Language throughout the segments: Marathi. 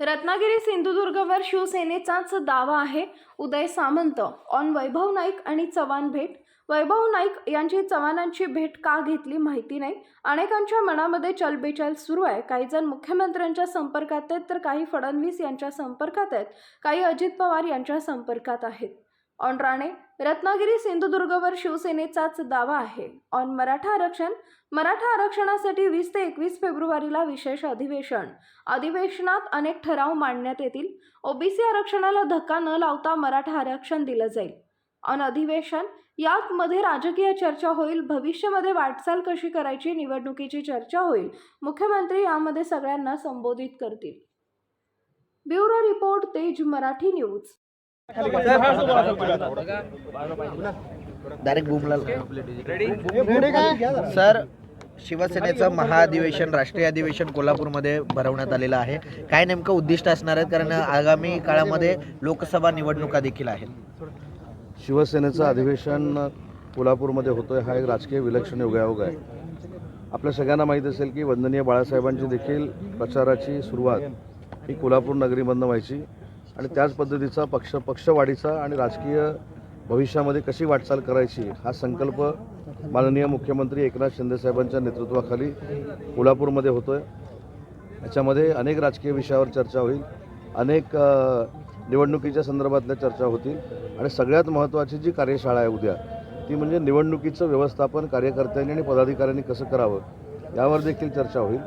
रत्नागिरी सिंधुदुर्गवर शिवसेनेचाच दावा आहे. उदय सामंत ऑन वैभव नाईक आणि चव्हाण भेट. वैभव नाईक यांची चव्हाणांची भेट का घेतली माहिती नाही. अनेकांच्या मनामध्ये चलबिचल सुरू आहे. काही जण मुख्यमंत्र्यांच्या संपर्कात आहेत तर काही फडणवीस यांच्या संपर्कात आहेत. काही अजित पवार यांच्या संपर्कात आहेत. ऑन राणे रत्नागिरी सिंधुदुर्गवर शिवसेनेचाच दावा आहे. ऑन मराठा आरक्षण मराठा आरक्षणासाठी वीस ते एकवीस फेब्रुवारीला विशेष अधिवेशन. अधिवेशनात अनेक ठराव मांडण्यात येतील. ओबीसी आरक्षणाला धक्का न लावता मराठा आरक्षण दिलं जाईल. अन अधिवेशन यामध्ये राजकीय चर्चा होईल. भविष्यामध्ये वाटचाल कशी करायची? निवडणुकीची चर्चा होईल. मुख्यमंत्री यामध्ये सगळ्यांना संबोधित करतील. Bureau report Tej Marathi news. Direct Bumla. Sir शिवसेनेचं महाअधिवेशन राष्ट्रीय अधिवेशन कोल्हापूरमध्ये भरवण्यात आलेलं आहे. काय नेमकं उद्दिष्ट असणार आहे कारण आगामी काळामध्ये लोकसभा निवडणुका देखील आहेत. शिवसेनेचं अधिवेशन कोल्हापूरमध्ये होतो आहे हा एक राजकीय विलक्षण योगायोग आहे. आपल्या सगळ्यांना माहीत असेल की वंदनीय बाळासाहेबांची देखील प्रचाराची सुरुवात ही कोल्हापूर नगरीमधनं व्हायची आणि त्याच पद्धतीचा पक्ष पक्षवाढीचा आणि राजकीय भविष्यामध्ये कशी वाटचाल करायची हा संकल्प माननीय मुख्यमंत्री एकनाथ शिंदेसाहेबांच्या नेतृत्वाखाली कोल्हापूरमध्ये होतो आहे याच्यामध्ये अनेक राजकीय विषयावर चर्चा होईल. अनेक निवडणुकीच्या संदर्भातल्या चर्चा होतील. आणि सगळ्यात महत्त्वाची जी कार्यशाळा आहे उद्या ती म्हणजे निवडणुकीचं व्यवस्थापन कार्यकर्त्यांनी आणि पदाधिकाऱ्यांनी कसं करावं यावर देखील चर्चा होईल.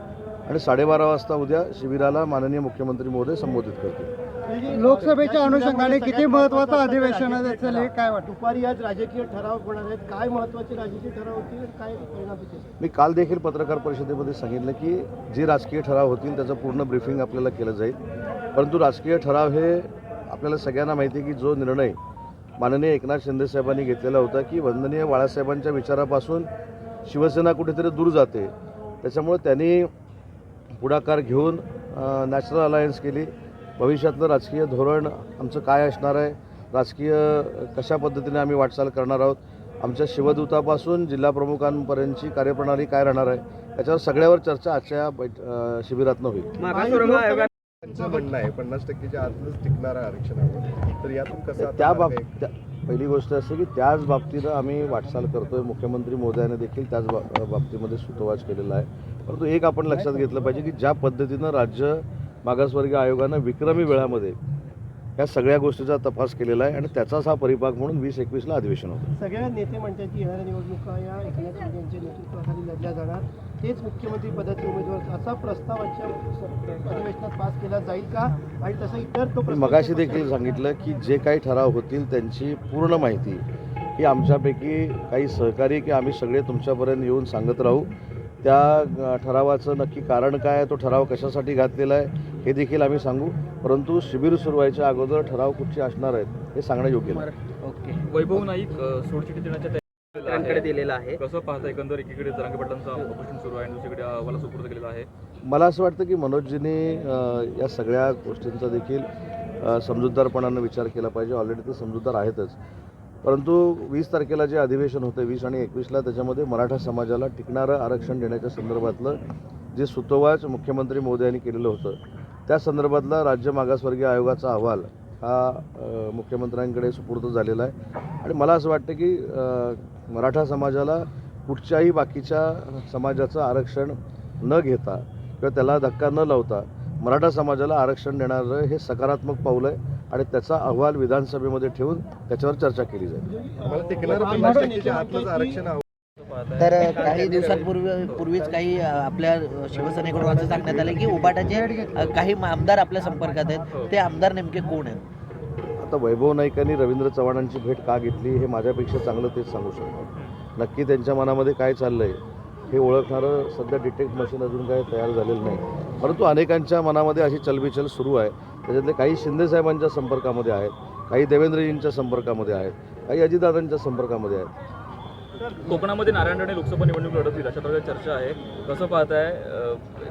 आणि साडेबारा वाजता उद्या शिबिराला माननीय मुख्यमंत्री महोदय संबोधित करतील. लोकसभेच्या अनुषंगाने किती महत्वाचं अधिवेशन हे काय वाटतं? दुपारी आज राजकीय ठराव होणार आहेत. काय महत्त्वाचे राजकीय ठराव होतील? काय परिणाम होतील? मी काल देखील पत्रकार परिषदेमध्ये सांगितलं की जे राजकीय ठराव होतील त्याचं पूर्ण ब्रीफिंग आपल्याला केलं जाईल. परंतु राजकीय ठराव हे आपल्याला सगळ्यांना माहिती आहे की जो निर्णय माननीय एकनाथ शिंदेसाहेबांनी घेतलेला होता की वंदनीय बाळासाहेबांच्या विचारापासून शिवसेना कुठेतरी दूर जाते. त्याच्यामुळे त्यांनी पुढाकार घेऊन नॅशनल अलायन्स केली. भविष्यातलं राजकीय धोरण आमचं काय असणार आहे? राजकीय कशा पद्धतीने आम्ही वाटचाल करणार आहोत? आमच्या शिवदूतापासून जिल्हा प्रमुखांपर्यंतची कार्यप्रणाली काय राहणार आहे? याच्यावर सगळ्यावर चर्चा आजच्या बैठ शिबिरातनं होईल. त्यांचं म्हणणं आहे पन्नास टक्केच्या आतच टिकणारं आरक्षणावर. तर यातून कसं त्या बाब? त्या पहिली गोष्ट अशी की त्याच बाबतीनं आम्ही वाटचाल करतोय. मुख्यमंत्री महोदयाने देखील त्याच बा- बाबतीमध्ये सुतोवाच केलेला आहे. परंतु एक आपण लक्षात घेतलं पाहिजे की ज्या पद्धतीनं राज्य मागासवर्गीय आयोगानं विक्रमी वेळामध्ये या सगळ्या गोष्टीचा तपास केलेला आहे आणि त्याचाच हा परिपाक म्हणून वीस एकवीसला अधिवेशन होतं. सगळ्या नेते म्हणतात की येणाऱ्या निवडणुका या एकनाथ शिंदे यांच्या नेतृत्वाखाली लढल्या जाणार. तेच मुख्यमंत्री पदाचे उमेदवार असा प्रस्ताव अधिवेशनात पास केला जाईल का? आणि तसं इतर तो मगाशी देखील सांगितलं की जे काही ठराव होतील त्यांची पूर्ण माहिती ही आमच्यापैकी काही सहकारी की आम्ही सगळे तुमच्यापर्यंत येऊन सांगत राहू. त्या ठरावाचं नक्की कारण काय आहे तो ठराव कशासाठी घातलेला आहे हे देखील आम्ही सांगू. परंतु शिबिर सुरू व्हायच्या अगोदर ठराव कुठचे असणार आहेत हे सांगणं योग्य नाही. ओके. वैभव नाईक अ, सोडचिठी देण्याच्या आहे. दिलेला आहे. कसं पाहता एकंदर एकीकडे जरांगे पाटलांचा ऑपरेशन सुरू आहे आणि दुसरीकडे अहवाला सुपूर्द केलेला आहे? मला असं वाटतं की मनोजजींनी या सगळ्या गोष्टींचा देखील समजूतदारपणानं विचार केला पाहिजे. ऑलरेडी ते समजूतदार आहेतच. परंतु वीस तारखेला जे अधिवेशन होतं वीस आणि एकवीसला त्याच्यामध्ये मराठा समाजाला टिकणारं आरक्षण देण्याच्या संदर्भातलं जे सुतोवाच मुख्यमंत्री मोदयांनी केलेलं होतं त्या संदर्भातला राज्य मागासवर्गीय आयोगाचा अहवाल हा मुख्यमंत्र्यांकडे सुपूर्द झालेला आहे. आणि मला असं वाटतं की मराठा समाजाला कुठच्याही बाकीच्या समाजाचं आरक्षण न घेता किंवा त्याला धक्का न लावता मराठा समाजाला आरक्षण देणारं हे सकारात्मक पाऊल आहे. आणि त्याचा अहवाल विधानसभेमध्ये ठेवून त्याच्यावर चर्चा केली जाईल. तर काही दिवसांपूर्वी पूर्वीच काही आपल्या शिवसेनेकडून असं सांगण्यात आलं की उबाटाचे काही आमदार आपल्या संपर्कात आहेत. ते आमदार नेमके कोण आहेत? आता वैभव नाईकांनी रवींद्र चव्हाणांची भेट का घेतली हे माझ्यापेक्षा चांगलं तेच सांगू शकतो. नक्की त्यांच्या मनामध्ये काय चाललं आहे हे ओळखणारं सध्या डिटेक्ट मशीन अजून काय तयार झालेलं नाही. परंतु अनेकांच्या मनामध्ये अशी चलबिचल सुरू आहे. त्याच्यातले काही शिंदेसाहेबांच्या संपर्कामध्ये आहेत काही देवेंद्रजींच्या संपर्कामध्ये आहेत काही अजितदादांच्या संपर्कामध्ये आहेत. कोकणामध्ये नारायण राणे लोकसभा निवडणूक लढत होईल अशा प्रकारे चर्चा आहे. कसं पाहताय?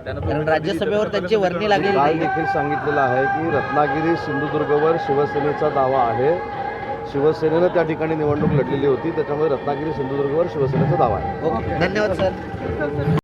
त्यानंतर राज्यसभेवर त्यांची वर्णी लागलेली काल देखील सांगितलेलं आहे की रत्नागिरी सिंधुदुर्गवर शिवसेनेचा दावा आहे. शिवसेनेनं त्या ठिकाणी निवडणूक लढलेली होती त्याच्यामुळे रत्नागिरी सिंधुदुर्गवर शिवसेनेचा दावा आहे. ओके धन्यवाद सर.